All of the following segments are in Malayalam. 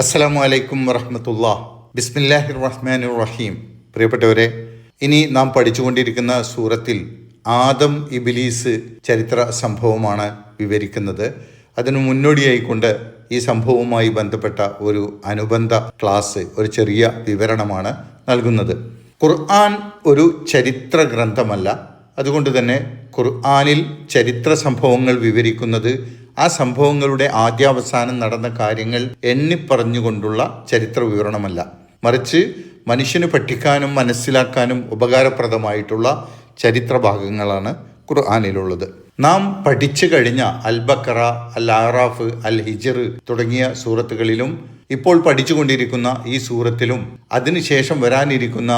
അസ്സലാമു അലൈക്കും വറഹമത്തുള്ള. ബിസ്മില്ലാഹിർ റഹ്മാൻ റഹീം. പ്രിയപ്പെട്ടവരെ ഇനി നാം പഠിച്ചുകൊണ്ടിരിക്കുന്ന സൂറത്തിൽ ആദം ഇബിലീസ് ചരിത്ര സംഭവമാണ് വിവരിക്കുന്നത്. അതിനു മുന്നോടിയായിക്കൊണ്ട് ഈ സംഭവവുമായി ബന്ധപ്പെട്ട ഒരു അനുബന്ധ ക്ലാസ് ഒരു ചെറിയ വിവരണമാണ് നൽകുന്നത്. ഖുർആൻ ഒരു ചരിത്ര ഗ്രന്ഥമല്ല. അതുകൊണ്ട് തന്നെ ഖുർആനിൽ ചരിത്ര സംഭവങ്ങൾ വിവരിക്കുന്നത് ആ സംഭവങ്ങളുടെ ആദ്യാവസാനം നടന്ന കാര്യങ്ങൾ എണ്ണിപ്പറഞ്ഞുകൊണ്ടുള്ള ചരിത്ര വിവരണമല്ല മറിച്ച് മനുഷ്യന് പഠിക്കാനും മനസ്സിലാക്കാനും ഉപകാരപ്രദമായിട്ടുള്ള ചരിത്ര ഭാഗങ്ങളാണ് ഖുർആാനിലുള്ളത്. നാം പഠിച്ചു കഴിഞ്ഞ അൽബക്കറ അൽ ആറാഫ് അൽ ഹിജർ തുടങ്ങിയ സൂറത്തുകളിലും ഇപ്പോൾ പഠിച്ചുകൊണ്ടിരിക്കുന്ന ഈ സൂറത്തിലും അതിനുശേഷം വരാനിരിക്കുന്ന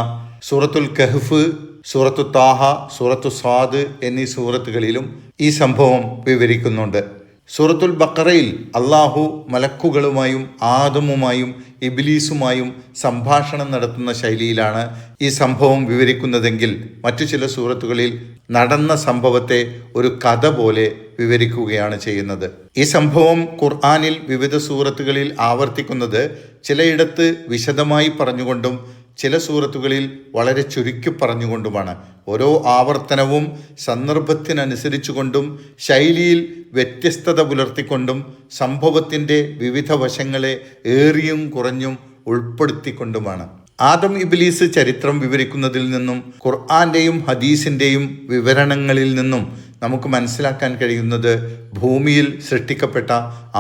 സൂറത്തുൽ കഹ്ഫ് സൂറത്തു താഹ സൂറത്തു സ്വാദ് എന്നീ സൂറത്തുകളിലും ഈ സംഭവം വിവരിക്കുന്നുണ്ട്. സൂറത്തുൽ ബക്കറയിൽ അള്ളാഹു മലക്കുകളുമായും ആദമുമായും ഇബിലീസുമായും സംഭാഷണം നടത്തുന്ന ശൈലിയിലാണ് ഈ സംഭവം വിവരിക്കുന്നതെങ്കിൽ മറ്റു ചില സൂറത്തുകളിൽ നടന്ന സംഭവത്തെ ഒരു കഥ പോലെ വിവരിക്കുകയാണ് ചെയ്യുന്നത്. ഈ സംഭവം ഖുർആാനിൽ വിവിധ സൂറത്തുകളിൽ ആവർത്തിക്കുന്നത് ചിലയിടത്ത് വിശദമായി പറഞ്ഞുകൊണ്ടും ചില സൂറത്തുകളിൽ വളരെ ചുരുക്കി പറഞ്ഞുകൊണ്ടുമാണ്. ഓരോ ആവർത്തനവും സന്ദർഭത്തിനനുസരിച്ചുകൊണ്ടും ശൈലിയിൽ വ്യത്യസ്തത പുലർത്തിക്കൊണ്ടും സംഭവത്തിന്റെ വിവിധ വശങ്ങളെ ഏറിയും കുറഞ്ഞും ഉൾപ്പെടുത്തിക്കൊണ്ടുമാണ്. ആദം ഇബിലീസ് ചരിത്രം വിവരിക്കുന്നതിൽ നിന്നും ഖുർആന്റെയും ഹദീസിന്റെയും വിവരണങ്ങളിൽ നിന്നും നമുക്ക് മനസ്സിലാക്കാൻ കഴിയുന്നത് ഭൂമിയിൽ സൃഷ്ടിക്കപ്പെട്ട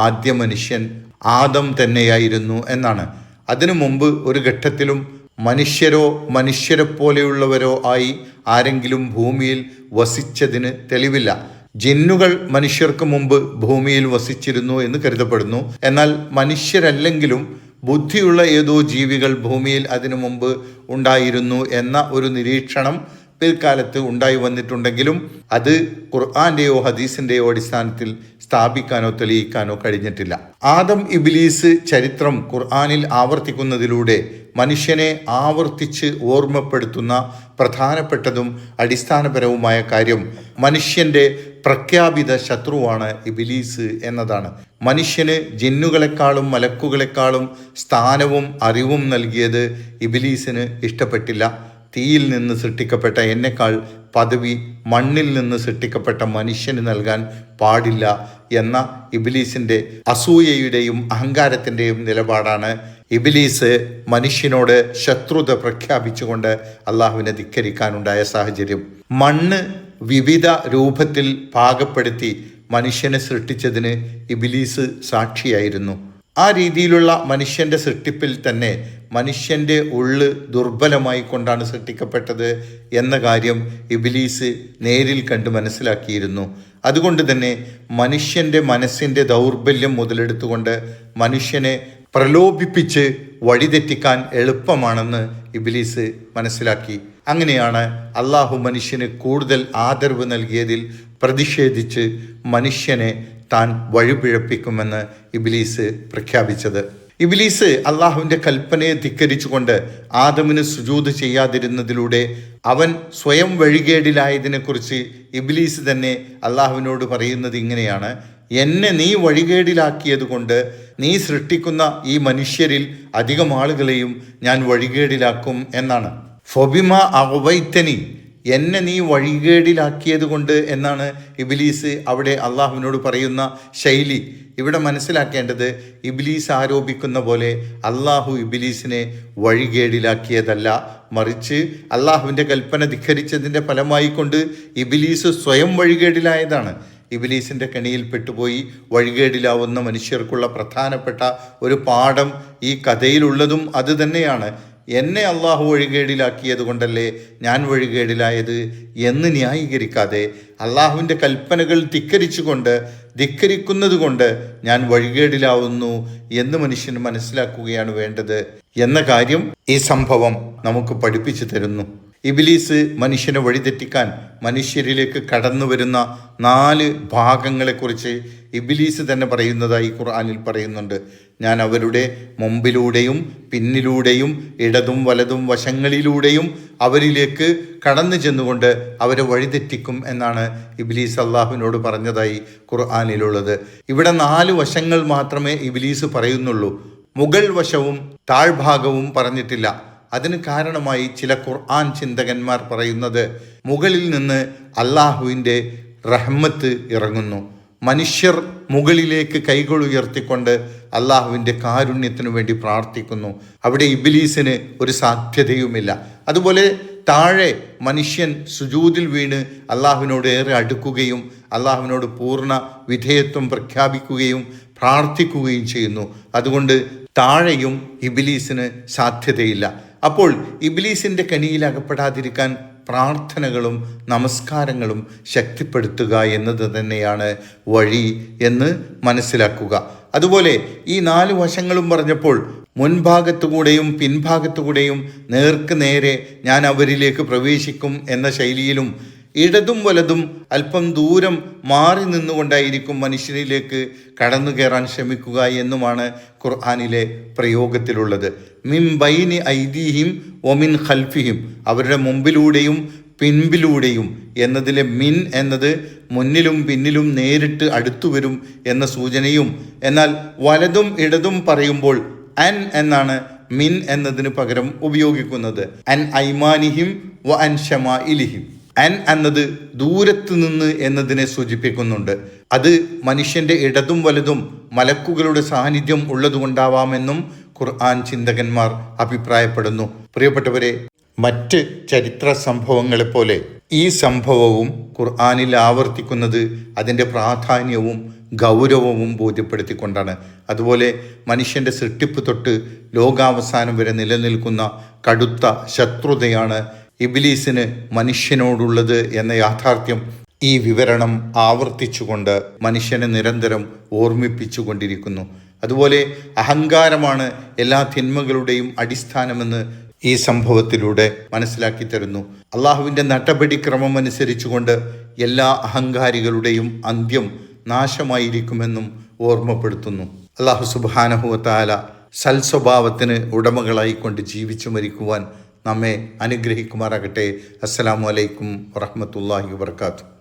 ആദ്യ മനുഷ്യൻ ആദം തന്നെയായിരുന്നു എന്നാണ്. അതിനു മുമ്പ് ഒരു ഘട്ടത്തിലും മനുഷ്യരോ മനുഷ്യരെ പോലെയുള്ളവരോ ആയി ആരെങ്കിലും ഭൂമിയിൽ വസിച്ചതിന് തെളിവില്ല. ജിന്നുകൾ മനുഷ്യർക്ക് മുമ്പ് ഭൂമിയിൽ വസിച്ചിരുന്നു എന്ന് കരുതപ്പെടുന്നു. എന്നാൽ മനുഷ്യരല്ലെങ്കിലും ബുദ്ധിയുള്ള ഏതോ ജീവികൾ ഭൂമിയിൽ അതിനു മുമ്പ് ഉണ്ടായിരുന്നു എന്ന ഒരു നിരീക്ഷണം പിൽക്കാലത്ത് ഉണ്ടായി വന്നിട്ടുണ്ടെങ്കിലും അത് ഖുർആന്റെയോ ഹദീസിന്റെയോ അടിസ്ഥാനത്തിൽ സ്ഥാപിക്കാനോ തെളിയിക്കാനോ കഴിഞ്ഞിട്ടില്ല. ആദം ഇബിലീസ് ചരിത്രം ഖുർആാനിൽ ആവർത്തിക്കുന്നതിലൂടെ മനുഷ്യനെ ആവർത്തിച്ച് ഓർമ്മപ്പെടുത്തുന്ന പ്രധാനപ്പെട്ടതും അടിസ്ഥാനപരവുമായ കാര്യം മനുഷ്യന്റെ പ്രഖ്യാപിത ശത്രുവാണ് ഇബിലീസ് എന്നതാണ്. മനുഷ്യന് ജിന്നുകളെക്കാളും മലക്കുകളെക്കാളും സ്ഥാനവും അറിവും നൽകിയത് ഇബിലീസിന് ഇഷ്ടപ്പെട്ടില്ല. തീയിൽ നിന്ന് സൃഷ്ടിക്കപ്പെട്ട എന്നെക്കാൾ പദവി മണ്ണിൽ നിന്ന് സൃഷ്ടിക്കപ്പെട്ട മനുഷ്യന് നൽകാൻ പാടില്ല എന്ന ഇബിലീസിന്റെ അസൂയയുടെയും അഹങ്കാരത്തിന്റെയും നിലപാടാണ് ഇബിലീസ് മനുഷ്യനോട് ശത്രുത പ്രഖ്യാപിച്ചുകൊണ്ട് അള്ളാഹുവിനെ ധിക്കരിക്കാനുണ്ടായ സാഹചര്യം. മണ്ണ് വിവിധ രൂപത്തിൽ പാകപ്പെടുത്തി മനുഷ്യനെ സൃഷ്ടിച്ചതിന് ഇബിലീസ് സാക്ഷിയായിരുന്നു. ആ രീതിയിലുള്ള മനുഷ്യന്റെ സൃഷ്ടിപ്പിൽ തന്നെ മനുഷ്യന്റെ ഉള്ള് ദുർബലമായി കൊണ്ടാണ് സൃഷ്ടിക്കപ്പെട്ടത് എന്ന കാര്യം ഇബിലീസ് നേരിൽ കണ്ട് മനസ്സിലാക്കിയിരുന്നു. അതുകൊണ്ട് തന്നെ മനുഷ്യന്റെ മനസ്സിന്റെ ദൗർബല്യം മുതലെടുത്തുകൊണ്ട് മനുഷ്യനെ പ്രലോഭിപ്പിച്ച് വഴിതെറ്റിക്കാൻ എളുപ്പമാണെന്ന് ഇബിലീസ് മനസ്സിലാക്കി. അങ്ങനെയാണ് അള്ളാഹു മനുഷ്യന് കൂടുതൽ ആദരവ് നൽകിയതിൽ പ്രതിഷേധിച്ച് മനുഷ്യനെ താൻ വഴിപിഴപ്പിക്കുമെന്ന് ഇബിലീസ് പ്രഖ്യാപിച്ചത്. ഇബിലീസ് അള്ളാഹുവിന്റെ കൽപ്പനയെ ധിക്കരിച്ചുകൊണ്ട് ആദമിന് സുജൂത് ചെയ്യാതിരുന്നതിലൂടെ അവൻ സ്വയം വഴികേടിലായതിനെക്കുറിച്ച് ഇബിലീസ് തന്നെ അള്ളാഹുവിനോട് പറയുന്നത് ഇങ്ങനെയാണ്. എന്നെ നീ വഴികേടിലാക്കിയത് കൊണ്ട് നീ സൃഷ്ടിക്കുന്ന ഈ മനുഷ്യരിൽ അധികം ആളുകളെയും ഞാൻ വഴികേടിലാക്കും എന്നാണ്. ഫൊബിമ അവൈത്തനി എന്നെ നീ വഴികേടിലാക്കിയത് കൊണ്ട് എന്നാണ് ഇബിലീസ് അവിടെ അള്ളാഹുവിനോട് പറയുന്ന ശൈലി. ഇവിടെ മനസ്സിലാക്കേണ്ടത് ഇബിലീസ് ആരോപിക്കുന്ന പോലെ അള്ളാഹു ഇബിലീസിനെ വഴികേടിലാക്കിയതല്ല. മറിച്ച് അള്ളാഹുവിന്റെ കൽപ്പന ധിഖരിച്ചതിന്റെ ഫലമായി കൊണ്ട് ഇബിലീസ് സ്വയം വഴികേടിലായതാണ്. ഇബിലീസിന്റെ കെണിയിൽ പെട്ടുപോയി വഴികേടിലാവുന്ന മനുഷ്യർക്കുള്ള പ്രധാനപ്പെട്ട ഒരു പാഠം ഈ കഥയിലുള്ളതും അത് തന്നെയാണ്. എന്നെ അള്ളാഹു വഴികേടിലാക്കിയത് കൊണ്ടല്ലേ ഞാൻ വഴികേടിലായത് എന്ന് ന്യായീകരിക്കാതെ അള്ളാഹുവിന്റെ കൽപ്പനകൾ ധിക്കരിച്ചുകൊണ്ട് ധിക്കരിക്കുന്നത് കൊണ്ട് ഞാൻ വഴികേടിലാവുന്നു എന്ന് മനുഷ്യൻ മനസ്സിലാക്കുകയാണ് വേണ്ടത് എന്ന കാര്യം ഈ സംഭവം നമുക്ക് പഠിപ്പിച്ചു തരുന്നു. ഇബിലീസ് മനുഷ്യനെ വഴിതെറ്റിക്കാൻ മനുഷ്യരിലേക്ക് കടന്നു വരുന്ന നാല് ഭാഗങ്ങളെക്കുറിച്ച് ഇബിലീസ് തന്നെ പറയുന്നതായി ഖുർആനിൽ പറയുന്നുണ്ട്. ഞാൻ അവരുടെ മുമ്പിലൂടെയും പിന്നിലൂടെയും ഇടതും വലതും വശങ്ങളിലൂടെയും അവരിലേക്ക് കടന്നു ചെന്നുകൊണ്ട് അവരെ വഴിതെറ്റിക്കും എന്നാണ് ഇബിലീസ് അള്ളാഹുവിനോട് പറഞ്ഞതായി ഖുർആാനിലുള്ളത്. ഇവിടെ നാല് വശങ്ങൾ മാത്രമേ ഇബിലീസ് പറയുന്നുള്ളൂ. മുകൾ വശവും താഴ്ഭാഗവും പറഞ്ഞിട്ടില്ല. അതിന് കാരണമായി ചില ഖുർആൻ ചിന്തകന്മാർ പറയുന്നത് മുകളിൽ നിന്ന് അള്ളാഹുവിന്റെ റഹ്മത്ത് ഇറങ്ങുന്നു. മനുഷ്യർ മുകളിലേക്ക് കൈകൾ ഉയർത്തിക്കൊണ്ട് അള്ളാഹുവിന്റെ കാരുണ്യത്തിനു വേണ്ടി പ്രാർത്ഥിക്കുന്നു. അവിടെ ഇബിലീസിന് ഒരു സാധ്യതയുമില്ല. അതുപോലെ താഴെ മനുഷ്യൻ സുജൂതിൽ വീണ് അള്ളാഹുവിനോട് ഏറെ അടുക്കുകയും അള്ളാഹുവിനോട് പൂർണ വിധേയത്വം പ്രഖ്യാപിക്കുകയും പ്രാർത്ഥിക്കുകയും ചെയ്യുന്നു. അതുകൊണ്ട് താഴെയും ഇബിലീസിന് സാധ്യതയില്ല. അപ്പോൾ ഇബിലീസിന്റെ കനിയിൽ അകപ്പെടാതിരിക്കാൻ പ്രാർത്ഥനകളും നമസ്കാരങ്ങളും ശക്തിപ്പെടുത്തുക എന്നത് തന്നെയാണ് വഴി എന്ന് മനസ്സിലാക്കുക. അതുപോലെ ഈ നാല് വശങ്ങളും പറഞ്ഞപ്പോൾ മുൻഭാഗത്തുകൂടെയും പിൻഭാഗത്തുകൂടെയും നേർക്ക് നേരെ ഞാൻ അവരിലേക്ക് പ്രവേശിക്കും എന്ന ശൈലിയിലും ഇടതും വലതും അല്പം ദൂരം മാറി നിന്നുകൊണ്ടായിരിക്കും മനുഷ്യനിലേക്ക് കടന്നു കയറാൻ ശ്രമിക്കുക എന്നുമാണ് ഖുർആാനിലെ പ്രയോഗത്തിലുള്ളത്. മിംബൈനി ബൈനി ഐദീഹിം ഒമിൻ ഖൽഫിഹിം. അവരുടെ മുമ്പിലൂടെയും പിൻപിലൂടെയും എന്നതിലെ മിൻ എന്നത് മുന്നിലും പിന്നിലും നേരിട്ട് അടുത്തു വരും എന്ന സൂചനയും എന്നാൽ വലതും ഇടതും പറയുമ്പോൾ അൻ എന്നാണ് മിൻ എന്നതിന് പകരം ഉപയോഗിക്കുന്നത്. അൻ ഐമാനിഹിം വ അൻ ഷമാ ഇലിഹിം അൻ എന്നത് ദൂരത്ത് നിന്ന് എന്നതിനെ സൂചിപ്പിക്കുന്നുണ്ട്. അത് മനുഷ്യന്റെ ഇടതും വലതും മലക്കുകളുടെ സാന്നിധ്യം ഉള്ളതുകൊണ്ടാവാമെന്നും ഖുർആൻ ചിന്തകന്മാർ അഭിപ്രായപ്പെടുന്നു. പ്രിയപ്പെട്ടവരെ മറ്റ് ചരിത്ര സംഭവങ്ങളെപ്പോലെ ഈ സംഭവവും ഖുർആാനിൽ ആവർത്തിക്കുന്നത് അതിന്റെ പ്രാധാന്യവും ഗൗരവവും ബോധ്യപ്പെടുത്തിക്കൊണ്ടാണ്. അതുപോലെ മനുഷ്യന്റെ സൃഷ്ടിപ്പ് തൊട്ട് ലോകാവസാനം വരെ നിലനിൽക്കുന്ന കടുത്ത ശത്രുതയാണ് ഇബിലീസിന് മനുഷ്യനോടുള്ളത് എന്ന യാഥാർത്ഥ്യം ഈ വിവരണം ആവർത്തിച്ചുകൊണ്ട് മനുഷ്യനെ നിരന്തരം ഓർമ്മിപ്പിച്ചുകൊണ്ടിരിക്കുന്നു. അതുപോലെ അഹങ്കാരമാണ് എല്ലാ തിന്മകളുടെയും അടിസ്ഥാനമെന്ന് ഈ സംഭവത്തിലൂടെ മനസ്സിലാക്കി തരുന്നു. അള്ളാഹുവിന്റെ നടപടിക്രമം അനുസരിച്ചുകൊണ്ട് എല്ലാ അഹങ്കാരികളുടെയും അന്ത്യം നാശമായിരിക്കുമെന്നും ഓർമ്മപ്പെടുത്തുന്നു. അള്ളാഹു സുബാനഹുവത്താല സൽസ്വഭാവത്തിന് ഉടമകളായിക്കൊണ്ട് ജീവിച്ചു മരിക്കുവാൻ നമ്മെ അനുഗ്രഹിക്കുമാറാകട്ടെ. അസ്സാം വലൈക്കും വറഹമത്തല്ലാഹി വാത്തു